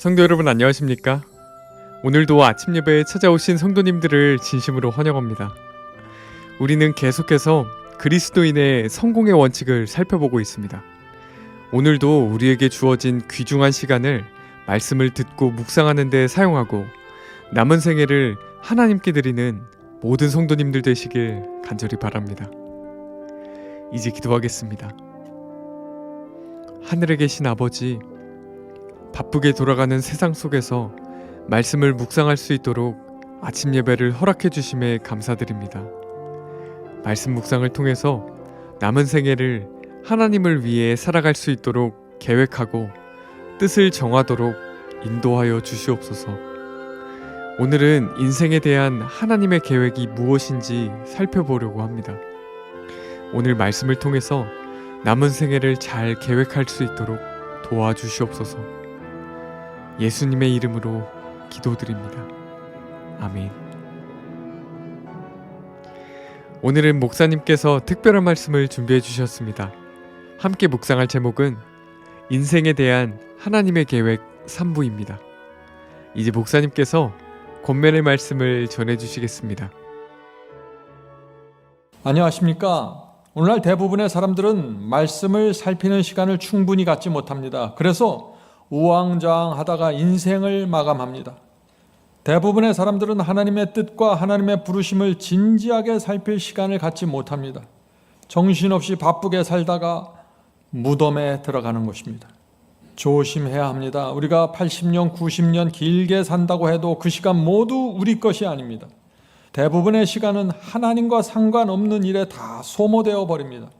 성도 여러분 안녕하십니까? 오늘도 아침 예배에 찾아오신 성도님들을 진심으로 환영합니다. 우리는 계속해서 그리스도인의 성공의 원칙을 살펴보고 있습니다. 오늘도 우리에게 주어진 귀중한 시간을 말씀을 듣고 묵상하는 데 사용하고 남은 생애를 하나님께 드리는 모든 성도님들 되시길 간절히 바랍니다. 이제 기도하겠습니다. 하늘에 계신 아버지, 바쁘게 돌아가는 세상 속에서 말씀을 묵상할 수 있도록 아침 예배를 허락해 주심에 감사드립니다. 말씀 묵상을 통해서 남은 생애를 하나님을 위해 살아갈 수 있도록 계획하고 뜻을 정하도록 인도하여 주시옵소서. 오늘은 인생에 대한 하나님의 계획이 무엇인지 살펴보려고 합니다. 오늘 말씀을 통해서 남은 생애를 잘 계획할 수 있도록 도와주시옵소서. 예수님의 이름으로 기도드립니다. 아멘. 오늘은 목사님께서 특별한 말씀을 준비해 주셨습니다. 함께 묵상할 제목은 인생에 대한 하나님의 계획 3부입니다. 이제 목사님께서 권면의 말씀을 전해 주시겠습니다. 안녕하십니까? 오늘날 대부분의 사람들은 말씀을 살피는 시간을 충분히 갖지 못합니다. 그래서 우왕좌왕하다가 인생을 마감합니다. 대부분의 사람들은 하나님의 뜻과 하나님의 부르심을 진지하게 살필 시간을 갖지 못합니다. 정신없이 바쁘게 살다가 무덤에 들어가는 것입니다. 조심해야 합니다. 우리가 80년, 90년 길게 산다고 해도 그 시간 모두 우리 것이 아닙니다. 대부분의 시간은 하나님과 상관없는 일에 다 소모되어 버립니다.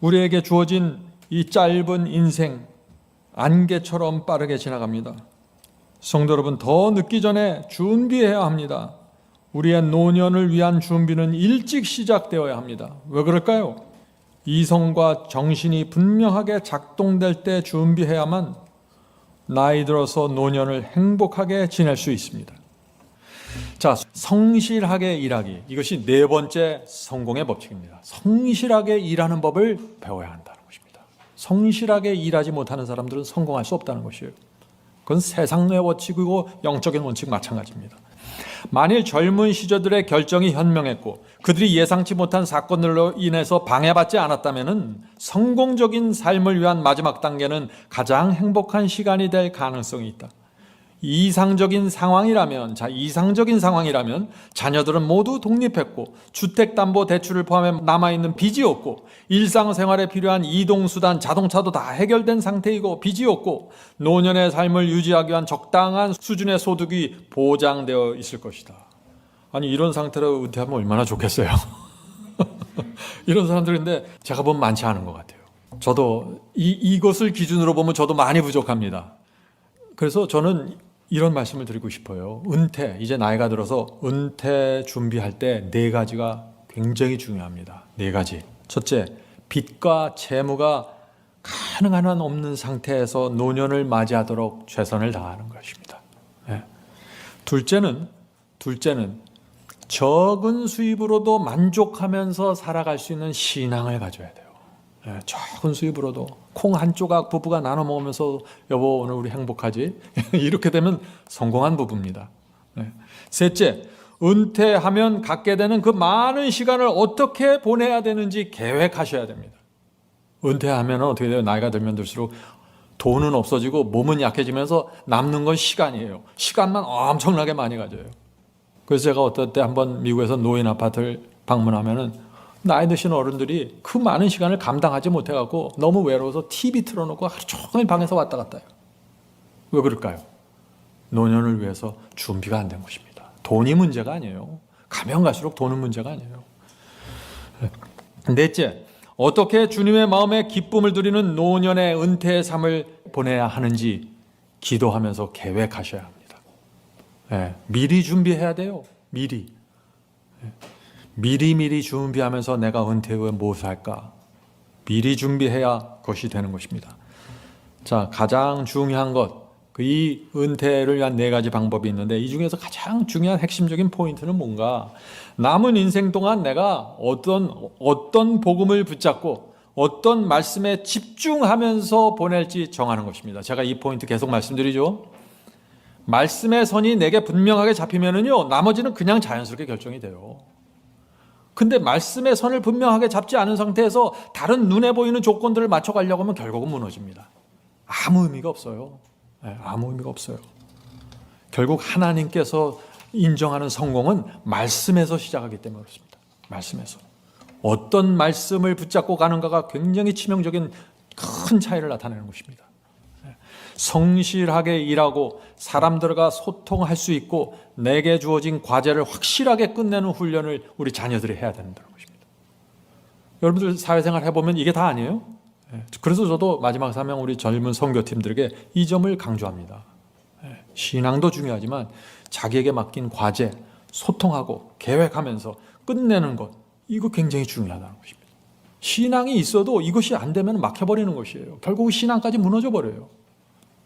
우리에게 주어진 이 짧은 인생, 안개처럼 빠르게 지나갑니다. 성도 여러분, 더 늦기 전에 준비해야 합니다. 우리의 노년을 위한 준비는 일찍 시작되어야 합니다. 왜 그럴까요? 이성과 정신이 분명하게 작동될 때 준비해야만 나이 들어서 노년을 행복하게 지낼 수 있습니다. 자, 성실하게 일하기. 이것이 네 번째 성공의 법칙입니다. 성실하게 일하는 법을 배워야 것입니다. 성실하게 일하지 못하는 사람들은 성공할 수 없다는 것이에요. 그건 세상의 원칙이고 영적인 원칙 마찬가지입니다. 만일 젊은 시절들의 결정이 현명했고 그들이 예상치 못한 사건들로 인해서 방해받지 않았다면 성공적인 삶을 위한 마지막 단계는 가장 행복한 시간이 될 가능성이 있다. 이상적인 상황이라면 자 이상적인 상황이라면 자녀들은 모두 독립했고 주택담보대출을 포함해 남아있는 빚이 없고 일상생활에 필요한 이동수단 자동차도 다 해결된 상태이고 빚이 없고 노년의 삶을 유지하기 위한 적당한 수준의 소득이 보장되어 있을 것이다. 아니 이런 상태로 은퇴하면 얼마나 좋겠어요? 이런 사람들인데 제가 보면 많지 않은 것 같아요. 저도 이, 이것을 기준으로 보면 저도 많이 부족합니다. 그래서 저는 이런 말씀을 드리고 싶어요. 은퇴, 이제 나이가 들어서 은퇴 준비할 때 네 가지가 굉장히 중요합니다. 네 가지. 첫째, 빚과 채무가 가능한 한 없는 상태에서 노년을 맞이하도록 최선을 다하는 것입니다. 예. 둘째는, 둘째는 적은 수입으로도 만족하면서 살아갈 수 있는 신앙을 가져야 돼요. 예, 적은 수입으로도 콩 한 조각 부부가 나눠 먹으면서 여보 오늘 우리 행복하지? 이렇게 되면 성공한 부부입니다. 예. 셋째, 은퇴하면 갖게 되는 그 많은 시간을 어떻게 보내야 되는지 계획하셔야 됩니다. 은퇴하면 어떻게 돼요? 나이가 들면 들수록 돈은 없어지고 몸은 약해지면서 남는 건 시간이에요. 시간만 엄청나게 많이 가져요. 그래서 제가 어떨 때 한번 미국에서 노인 아파트를 방문하면은 나이 드신 어른들이 그 많은 시간을 감당하지 못해갖고 너무 외로워서 TV 틀어놓고 하루 종일 방에서 왔다 갔다 해요. 왜 그럴까요? 노년을 위해서 준비가 안 된 것입니다. 돈이 문제가 아니에요. 가면 갈수록 돈은 문제가 아니에요. 넷째, 어떻게 주님의 마음에 기쁨을 드리는 노년의 은퇴의 삶을 보내야 하는지 기도하면서 계획하셔야 합니다. 예, 미리 준비해야 돼요. 미리. 예. 미리미리 준비하면서 내가 은퇴 후에 무엇을 할까? 미리 준비해야 것이 되는 것입니다. 자, 가장 중요한 것. 그이 은퇴를 위한 네 가지 방법이 있는데 이 중에서 가장 중요한 핵심적인 포인트는 뭔가? 남은 인생 동안 내가 어떤 어떤 복음을 붙잡고 어떤 말씀에 집중하면서 보낼지 정하는 것입니다. 제가 이 포인트 계속 말씀드리죠. 말씀의 선이 내게 분명하게 잡히면은요, 나머지는 그냥 자연스럽게 결정이 돼요. 근데 말씀의 선을 분명하게 잡지 않은 상태에서 다른 눈에 보이는 조건들을 맞춰가려고 하면 결국은 무너집니다. 아무 의미가 없어요. 네, 아무 의미가 없어요. 결국 하나님께서 인정하는 성공은 말씀에서 시작하기 때문에 그렇습니다. 말씀에서. 어떤 말씀을 붙잡고 가는가가 굉장히 치명적인 큰 차이를 나타내는 것입니다. 성실하게 일하고 사람들과 소통할 수 있고 내게 주어진 과제를 확실하게 끝내는 훈련을 우리 자녀들이 해야 된다는 것입니다. 여러분들 사회생활 해보면 이게 다 아니에요? 예. 그래서 저도 마지막 사명 우리 젊은 선교팀들에게 이 점을 강조합니다. 예. 신앙도 중요하지만 자기에게 맡긴 과제, 소통하고 계획하면서 끝내는 것, 이거 굉장히 중요하다는 것입니다. 신앙이 있어도 이것이 안 되면 막혀버리는 것이에요. 결국 신앙까지 무너져 버려요.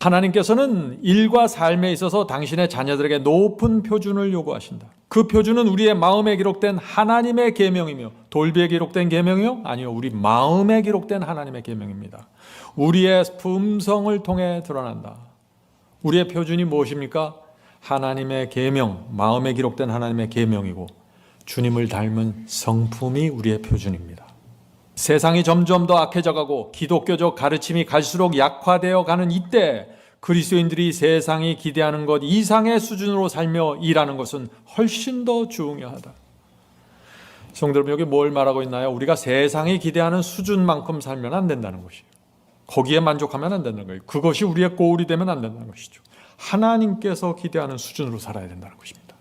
하나님께서는 일과 삶에 있어서 당신의 자녀들에게 높은 표준을 요구하신다. 그 표준은 우리의 마음에 기록된 하나님의 계명이며 돌비에 기록된 계명이요? 아니요. 우리 마음에 기록된 하나님의 계명입니다. 우리의 품성을 통해 드러난다. 우리의 표준이 무엇입니까? 하나님의 계명, 마음에 기록된 하나님의 계명이고 주님을 닮은 성품이 우리의 표준입니다. 세상이 점점 더 악해져가고 기독교적 가르침이 갈수록 약화되어 가는 이때 그리스도인들이 세상이 기대하는 것 이상의 수준으로 살며 일하는 것은 훨씬 더 중요하다. 성도 여러분 여기 뭘 말하고 있나요? 우리가 세상이 기대하는 수준만큼 살면 안 된다는 것이에요. 거기에 만족하면 안 된다는 거예요. 그것이 우리의 고울이 되면 안 된다는 것이죠. 하나님께서 기대하는 수준으로 살아야 된다는 것입니다.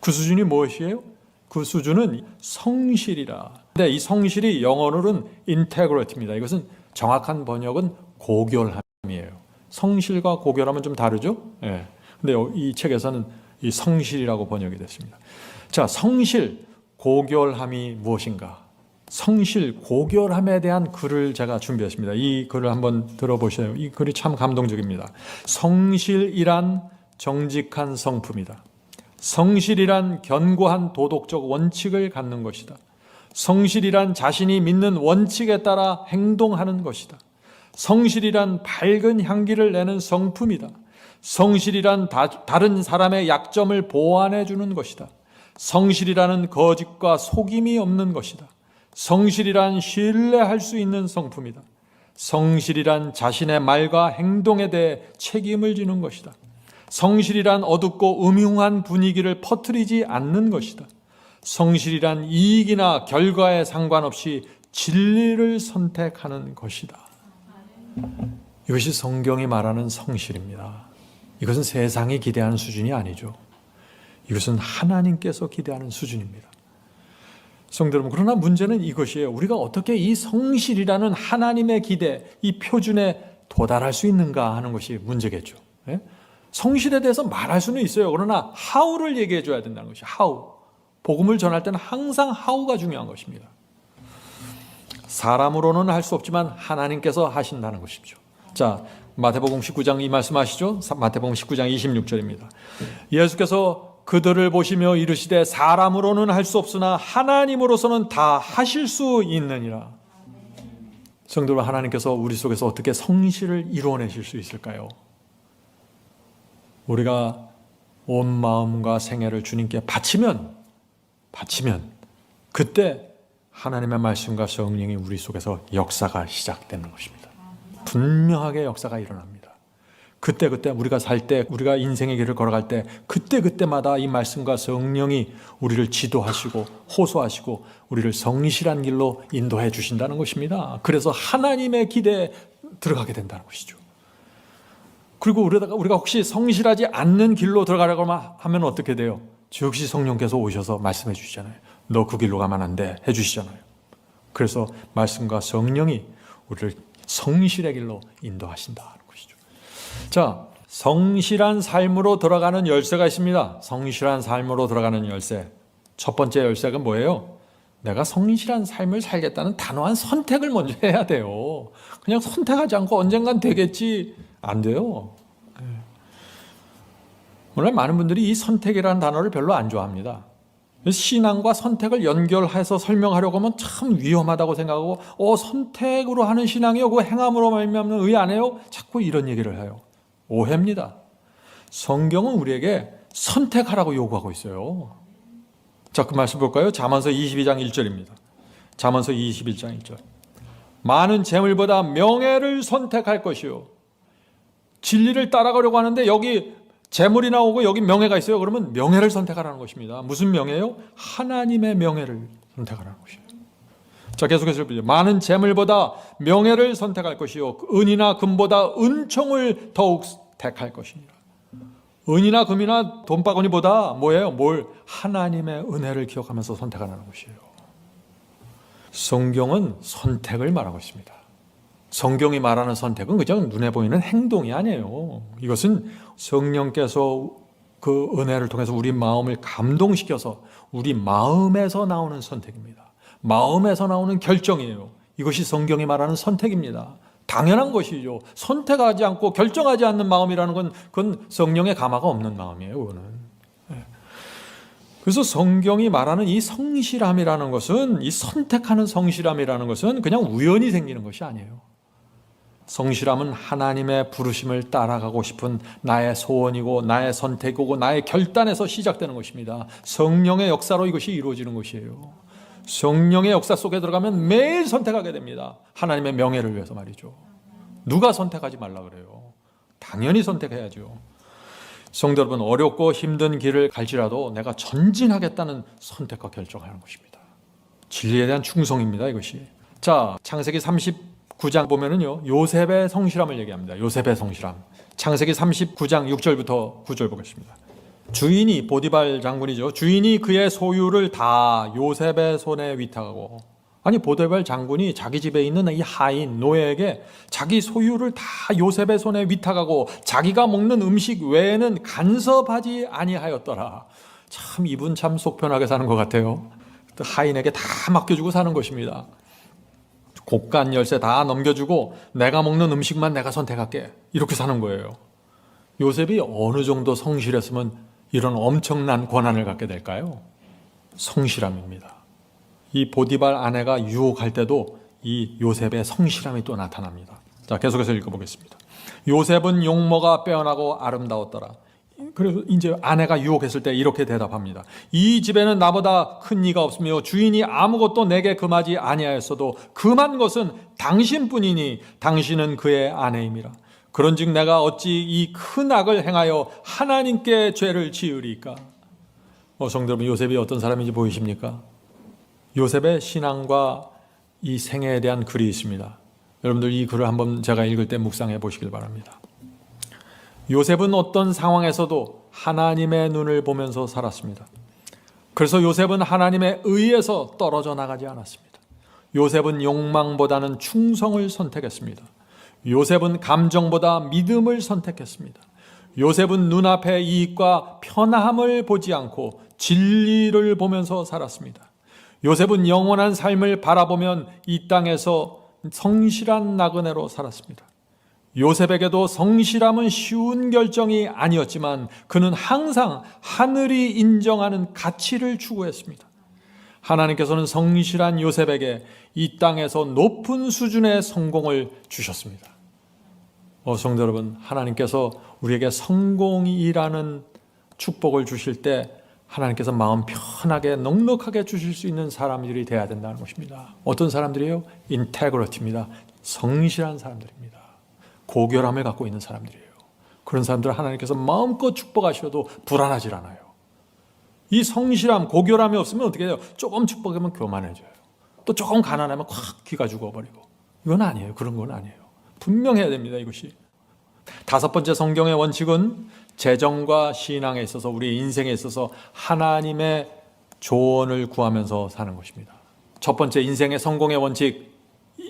그 수준이 무엇이에요? 그 수준은 성실이라. 근데 이 성실이 영어로는 integrity입니다. 이것은 정확한 번역은 고결함이에요. 성실과 고결함은 좀 다르죠? 예. 근데 이 책에서는 이 성실이라고 번역이 됐습니다. 자, 성실, 고결함이 무엇인가? 성실, 고결함에 대한 글을 제가 준비했습니다. 이 글을 한번 들어보세요. 이 글이 참 감동적입니다. 성실이란 정직한 성품이다. 성실이란 견고한 도덕적 원칙을 갖는 것이다. 성실이란 자신이 믿는 원칙에 따라 행동하는 것이다. 성실이란 밝은 향기를 내는 성품이다. 성실이란 다, 다른 사람의 약점을 보완해 주는 것이다. 성실이라는 거짓과 속임이 없는 것이다. 성실이란 신뢰할 수 있는 성품이다. 성실이란 자신의 말과 행동에 대해 책임을 지는 것이다. 성실이란 어둡고 음흉한 분위기를 퍼뜨리지 않는 것이다. 성실이란 이익이나 결과에 상관없이 진리를 선택하는 것이다. 이것이 성경이 말하는 성실입니다. 이것은 세상이 기대하는 수준이 아니죠. 이것은 하나님께서 기대하는 수준입니다. 성도 여러분, 그러나 문제는 이것이에요. 우리가 어떻게 이 성실이라는 하나님의 기대, 이 표준에 도달할 수 있는가 하는 것이 문제겠죠. 예? 성실에 대해서 말할 수는 있어요. 그러나 how를 얘기해 줘야 된다는 것이 how. 복음을 전할 때는 항상 how가 중요한 것입니다. 사람으로는 할 수 없지만 하나님께서 하신다는 것이죠. 자, 마태복음 19장 이 말씀 하시죠? 마태복음 19장 26절입니다. 예수께서 그들을 보시며 이르시되 사람으로는 할 수 없으나 하나님으로서는 다 하실 수 있느니라. 성도로 하나님께서 우리 속에서 어떻게 성실을 이루어내실 수 있을까요? 우리가 온 마음과 생애를 주님께 바치면 바치면 그때 하나님의 말씀과 성령이 우리 속에서 역사가 시작되는 것입니다. 분명하게 역사가 일어납니다. 그때 그때 우리가 살 때 우리가 인생의 길을 걸어갈 때 그때 그때마다 이 말씀과 성령이 우리를 지도하시고 호소하시고 우리를 성실한 길로 인도해 주신다는 것입니다. 그래서 하나님의 기대에 들어가게 된다는 것이죠. 그리고 우리가 혹시 성실하지 않는 길로 들어가려고 하면 어떻게 돼요? 즉시 성령께서 오셔서 말씀해 주시잖아요. 너 그 길로 가면 안 돼. 해 주시잖아요. 그래서 말씀과 성령이 우리를 성실의 길로 인도하신다는 것이죠. 자, 성실한 삶으로 들어가는 열쇠가 있습니다. 성실한 삶으로 들어가는 열쇠. 첫 번째 열쇠가 뭐예요? 내가 성실한 삶을 살겠다는 단호한 선택을 먼저 해야 돼요. 그냥 선택하지 않고 언젠간 되겠지. 안 돼요. 오늘 많은 분들이 이 선택이라는 단어를 별로 안 좋아합니다. 신앙과 선택을 연결해서 설명하려고 하면 참 위험하다고 생각하고, 어, 선택으로 하는 신앙이요? 그 행함으로 말미암는 의안 해요? 자꾸 이런 얘기를 해요. 오해입니다. 성경은 우리에게 선택하라고 요구하고 있어요. 자, 그 말씀 볼까요? 잠언서 22장 1절입니다. 잠언서 21장 1절. 많은 재물보다 명예를 선택할 것이요. 진리를 따라가려고 하는데 여기 재물이 나오고 여기 명예가 있어요. 그러면 명예를 선택하라는 것입니다. 무슨 명예요? 하나님의 명예를 선택하라는 것이에요. 자, 계속해서. 많은 재물보다 명예를 선택할 것이요. 은이나 금보다 은총을 더욱 택할 것이니라. 은이나 금이나 돈바구니보다 뭐예요? 뭘? 하나님의 은혜를 기억하면서 선택하라는 것이에요. 성경은 선택을 말하고 있습니다. 성경이 말하는 선택은 그냥 눈에 보이는 행동이 아니에요. 이것은 성령께서 그 은혜를 통해서 우리 마음을 감동시켜서 우리 마음에서 나오는 선택입니다. 마음에서 나오는 결정이에요. 이것이 성경이 말하는 선택입니다. 당연한 것이죠. 선택하지 않고 결정하지 않는 마음이라는 건 그건 성령의 감화가 없는 마음이에요. 그거는. 예. 그래서 성경이 말하는 이 성실함이라는 것은 이 선택하는 성실함이라는 것은 그냥 우연히 생기는 것이 아니에요. 성실함은 하나님의 부르심을 따라가고 싶은 나의 소원이고 나의 선택이고 나의 결단에서 시작되는 것입니다. 성령의 역사로 이것이 이루어지는 것이에요. 성령의 역사 속에 들어가면 매일 선택하게 됩니다. 하나님의 명예를 위해서 말이죠. 누가 선택하지 말라 그래요? 당연히 선택해야죠. 성도 여러분, 어렵고 힘든 길을 갈지라도 내가 전진하겠다는 선택과 결정하는 것입니다. 진리에 대한 충성입니다, 이것이. 자, 창세기 39장 보면은요, 요셉의 성실함을 얘기합니다. 요셉의 성실함. 창세기 39장 6절부터 9절 보겠습니다. 주인이 보디발 장군이죠. 주인이 그의 소유를 다 요셉의 손에 위탁하고 아니 보디발 장군이 자기 집에 있는 이 하인 노예에게 자기 소유를 다 요셉의 손에 위탁하고 자기가 먹는 음식 외에는 간섭하지 아니하였더라. 참 이분 참 속편하게 사는 것 같아요. 또 하인에게 다 맡겨주고 사는 것입니다. 곡간 열쇠 다 넘겨주고 내가 먹는 음식만 내가 선택할게 이렇게 사는 거예요. 요셉이 어느 정도 성실했으면 이런 엄청난 권한을 갖게 될까요? 성실함입니다. 이 보디발 아내가 유혹할 때도 이 요셉의 성실함이 또 나타납니다. 자, 계속해서 읽어보겠습니다. 요셉은 용모가 빼어나고 아름다웠더라. 그래서 이제 아내가 유혹했을 때 이렇게 대답합니다. 이 집에는 나보다 큰 이가 없으며 주인이 아무것도 내게 금하지 아니하였어도 금한 것은 당신뿐이니 당신은 그의 아내임이라. 그런즉 내가 어찌 이 큰 악을 행하여 하나님께 죄를 지으리까? 어, 성도 여러분 요셉이 어떤 사람인지 보이십니까? 요셉의 신앙과 이 생애에 대한 글이 있습니다. 여러분들 이 글을 한번 제가 읽을 때 묵상해 보시길 바랍니다. 요셉은 어떤 상황에서도 하나님의 눈을 보면서 살았습니다. 그래서 요셉은 하나님의 의에서 떨어져 나가지 않았습니다. 요셉은 욕망보다는 충성을 선택했습니다. 요셉은 감정보다 믿음을 선택했습니다. 요셉은 눈앞의 이익과 편함을 보지 않고 진리를 보면서 살았습니다. 요셉은 영원한 삶을 바라보면 이 땅에서 성실한 나그네로 살았습니다. 요셉에게도 성실함은 쉬운 결정이 아니었지만 그는 항상 하늘이 인정하는 가치를 추구했습니다. 하나님께서는 성실한 요셉에게 이 땅에서 높은 수준의 성공을 주셨습니다. 어, 성도 여러분, 하나님께서 우리에게 성공이라는 축복을 주실 때 하나님께서 마음 편하게 넉넉하게 주실 수 있는 사람들이 돼야 된다는 것입니다. 어떤 사람들이에요? 인테그리티입니다. 성실한 사람들입니다. 고결함을 갖고 있는 사람들이에요. 그런 사람들 하나님께서 마음껏 축복하셔도 불안하질 않아요. 이 성실함, 고결함이 없으면 어떻게 해요? 조금 축복하면 교만해져요. 또 조금 가난하면 콱 귀가 죽어버리고. 이건 아니에요. 그런 건 아니에요. 분명해야 됩니다. 이것이. 다섯 번째 성경의 원칙은 재정과 신앙에 있어서 우리 인생에 있어서 하나님의 조언을 구하면서 사는 것입니다. 첫 번째 인생의 성공의 원칙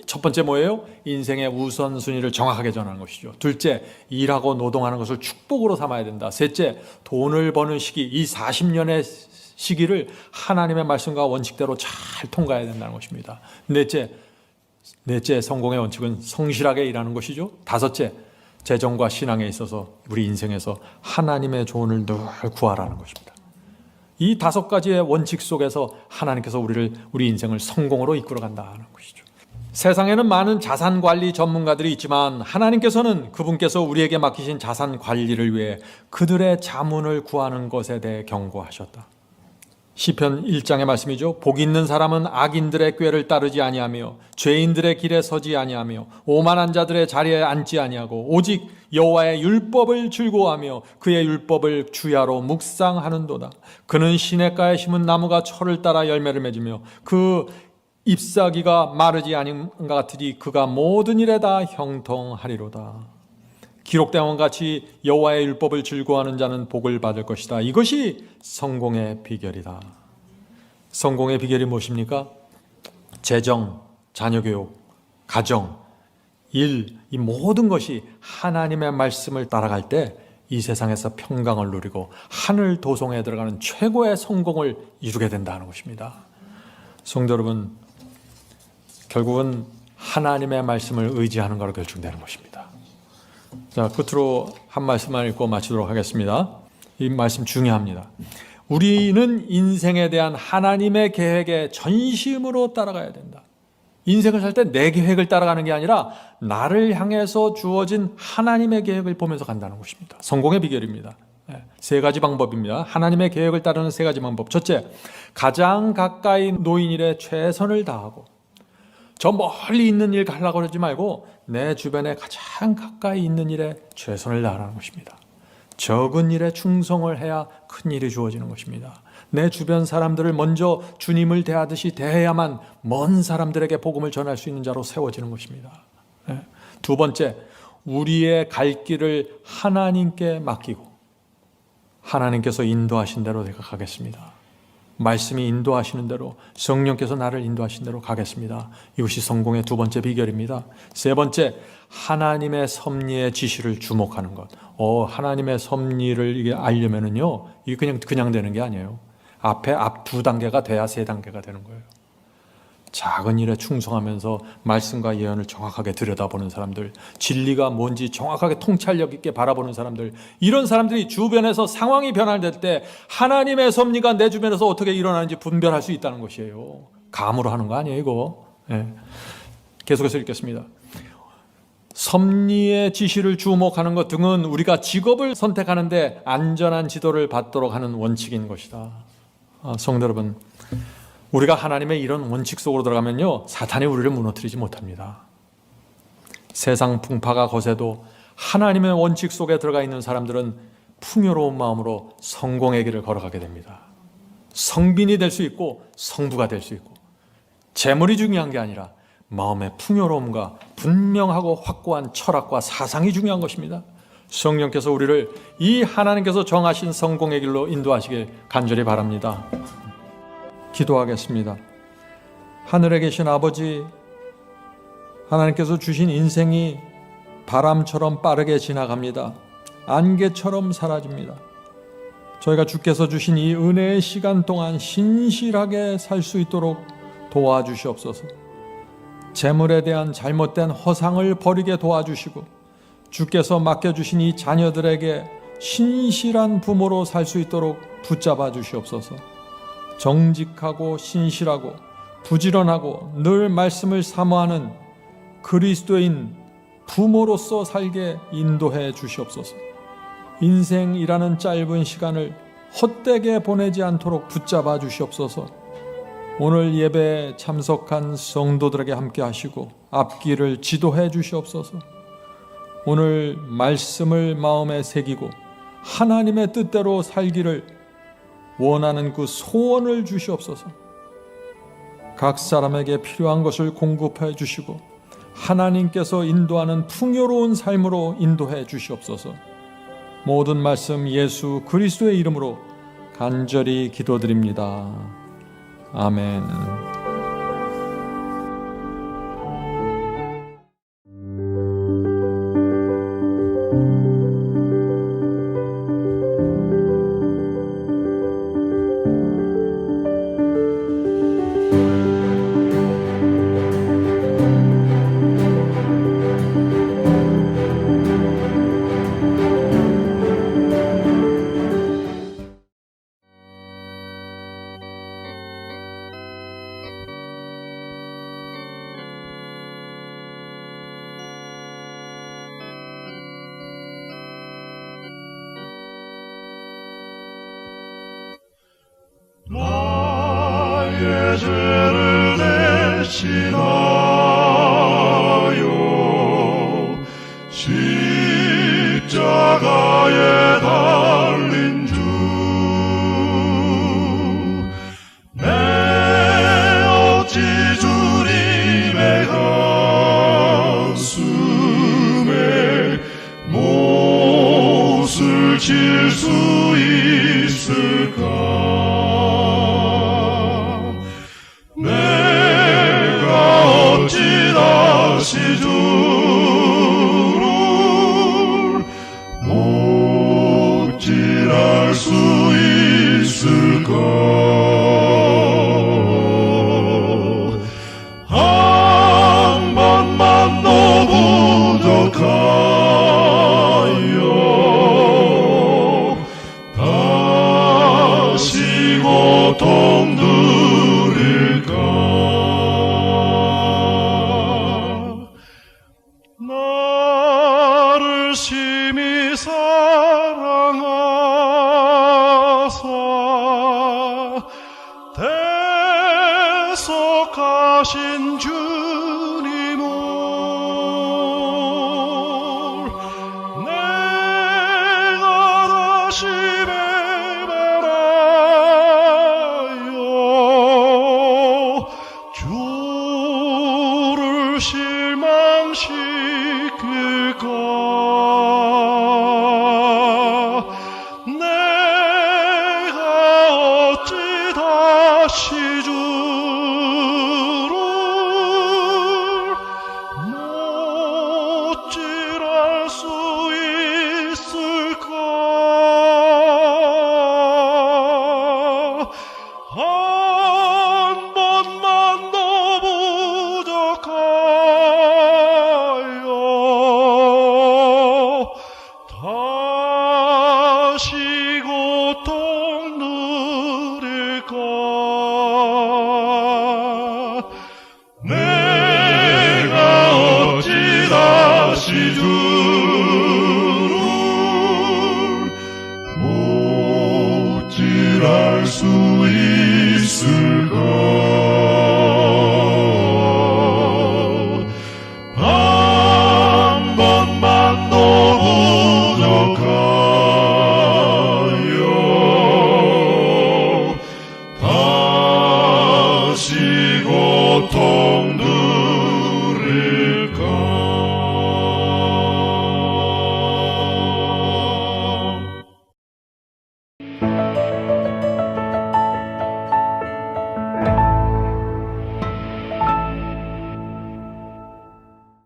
첫 번째 뭐예요? 인생의 우선순위를 정확하게 정하는 것이죠. 둘째, 일하고 노동하는 것을 축복으로 삼아야 된다. 셋째, 돈을 버는 시기, 이 40년의 시기를 하나님의 말씀과 원칙대로 잘 통과해야 된다는 것입니다. 넷째, 넷째 성공의 원칙은 성실하게 일하는 것이죠. 다섯째, 재정과 신앙에 있어서 우리 인생에서 하나님의 조언을 늘 구하라는 것입니다. 이 다섯 가지의 원칙 속에서 하나님께서 우리를 우리 인생을 성공으로 이끌어 간다는 것이죠. 세상에는 많은 자산 관리 전문가들이 있지만 하나님께서는 그분께서 우리에게 맡기신 자산 관리를 위해 그들의 자문을 구하는 것에 대해 경고하셨다. 시편 1장의 말씀이죠. 복 있는 사람은 악인들의 꾀를 따르지 아니하며 죄인들의 길에 서지 아니하며 오만한 자들의 자리에 앉지 아니하고 오직 여호와의 율법을 즐거워하며 그의 율법을 주야로 묵상하는도다. 그는 시냇가에 심은 나무가 철을 따라 열매를 맺으며 그 잎사귀가 마르지 아닌 것 같으니 그가 모든 일에 다 형통하리로다. 기록된 것 같이 여호와의 율법을 즐거워하는 자는 복을 받을 것이다. 이것이 성공의 비결이다. 성공의 비결이 무엇입니까? 재정, 자녀 교육, 가정, 일, 이 모든 것이 하나님의 말씀을 따라갈 때 이 세상에서 평강을 누리고 하늘 도성에 들어가는 최고의 성공을 이루게 된다는 것입니다. 성도 여러분, 결국은 하나님의 말씀을 의지하는 것으로 결정되는 것입니다. 자, 끝으로 한 말씀만 읽고 마치도록 하겠습니다. 이 말씀 중요합니다. 우리는 인생에 대한 하나님의 계획에 전심으로 따라가야 된다. 인생을 살 때 내 계획을 따라가는 게 아니라 나를 향해서 주어진 하나님의 계획을 보면서 간다는 것입니다. 성공의 비결입니다. 예, 세 가지 방법입니다. 하나님의 계획을 따르는 세 가지 방법. 첫째, 가장 가까이 노인 일에 최선을 다하고 저 멀리 있는 일 가려고 그러지 말고 내 주변에 가장 가까이 있는 일에 최선을 다하는 것입니다. 적은 일에 충성을 해야 큰 일이 주어지는 것입니다. 내 주변 사람들을 먼저 주님을 대하듯이 대해야만 먼 사람들에게 복음을 전할 수 있는 자로 세워지는 것입니다. 예. 두 번째, 우리의 갈 길을 하나님께 맡기고 하나님께서 인도하신 대로 내가 가겠습니다. 말씀이 인도하시는 대로 성령께서 나를 인도하신 대로 가겠습니다. 이것이 성공의 두 번째 비결입니다. 세 번째, 하나님의 섭리의 지시를 주목하는 것. 어, 하나님의 섭리를 이게 알려면은요, 이게 그냥 그냥 되는 게 아니에요. 앞에 앞 두 단계가 돼야 세 단계가 되는 거예요. 작은 일에 충성하면서 말씀과 예언을 정확하게 들여다보는 사람들, 진리가 뭔지 정확하게 통찰력 있게 바라보는 사람들, 이런 사람들이 주변에서 상황이 변화될 때 하나님의 섭리가 내 주변에서 어떻게 일어나는지 분별할 수 있다는 것이에요. 감으로 하는 거 아니에요, 이거. 예. 계속해서 읽겠습니다. 섭리의 지시를 주목하는 것 등은 우리가 직업을 선택하는데 안전한 지도를 받도록 하는 원칙인 것이다. 아, 성도 여러분, 우리가 하나님의 이런 원칙 속으로 들어가면요, 사탄이 우리를 무너뜨리지 못합니다. 세상 풍파가 거세도 하나님의 원칙 속에 들어가 있는 사람들은 풍요로운 마음으로 성공의 길을 걸어가게 됩니다. 성빈이 될 수 있고 성부가 될 수 있고 재물이 중요한 게 아니라 마음의 풍요로움과 분명하고 확고한 철학과 사상이 중요한 것입니다. 성령께서 우리를 이 하나님께서 정하신 성공의 길로 인도하시길 간절히 바랍니다. 기도하겠습니다. 하늘에 계신 아버지, 하나님께서 주신 인생이 바람처럼 빠르게 지나갑니다. 안개처럼 사라집니다. 저희가 주께서 주신 이 은혜의 시간 동안 신실하게 살 수 있도록 도와주시옵소서. 재물에 대한 잘못된 허상을 버리게 도와주시고 주께서 맡겨주신 이 자녀들에게 신실한 부모로 살 수 있도록 붙잡아 주시옵소서. 정직하고 신실하고 부지런하고 늘 말씀을 사모하는 그리스도인 부모로서 살게 인도해 주시옵소서. 인생이라는 짧은 시간을 헛되게 보내지 않도록 붙잡아 주시옵소서. 오늘 예배에 참석한 성도들에게 함께 하시고 앞길을 지도해 주시옵소서. 오늘 말씀을 마음에 새기고 하나님의 뜻대로 살기를 원하는 그 소원을 주시옵소서. 각 사람에게 필요한 것을 공급해 주시고 하나님께서 인도하는 풍요로운 삶으로 인도해 주시옵소서. 모든 말씀 예수 그리스도의 이름으로 간절히 기도드립니다. 아멘.